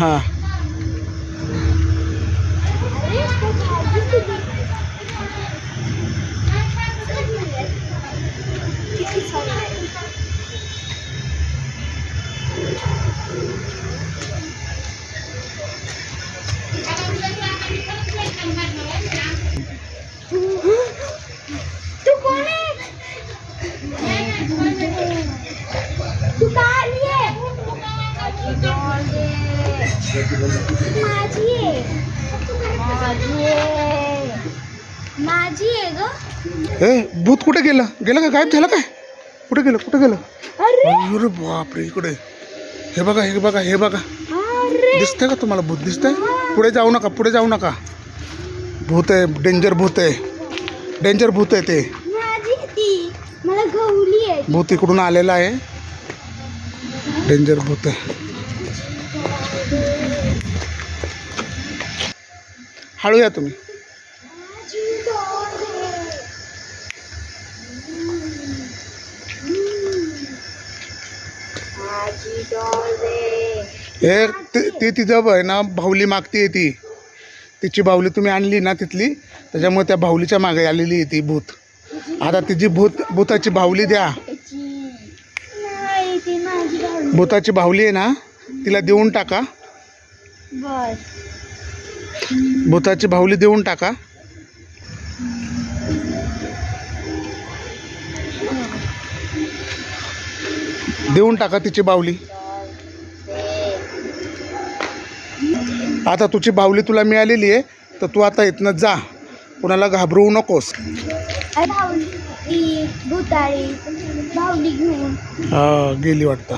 हां अरे तो भाजी दिली. किती छान आहे. तू कोण आहे तू का आली आहे माझी आहे. माझी आहे ग. ए भूत कुठे गेलं? गेलं का? गायब झालं काय? कुठे गेलं? कुठे गेलं? अरे! अरे बापरे इकडे. हे बघा हे बघा हे बघा. अरे! दिसतंय का तुम्हाला भूत? दिसतंय? पुढे जाऊ नका पुढे जाऊ नका. भूत आहे डेंजर भूत आहे. डेंजर भूत आहे ते. माझी आहे ती. मला गवली आहे. भूत इकडून आलेलं आहे. डेंजर भूत आहे. हळू या तुम्ही. माझी हे ते ती तिथं आहे ना भाऊली मागती ती. तिची बाहुली तुम्ही आणली ना तिथली त्याच्यामुळे त्या बाहुलीच्या मागे आलेली आहे ती भूत. आता तिची भूत भूताची बाहुली द्या. भूताची बाहुली आहे ना तिला देऊन टाका. भूताची बाहुली देऊन टाका. देऊन टाका तिची बाहुली आता तुझी बाहुली तुला मिळालेली आहे तर तू आता इथनं जा. कुणाला घाबरवू नकोस. भावली भावली हा गेली वाटतं.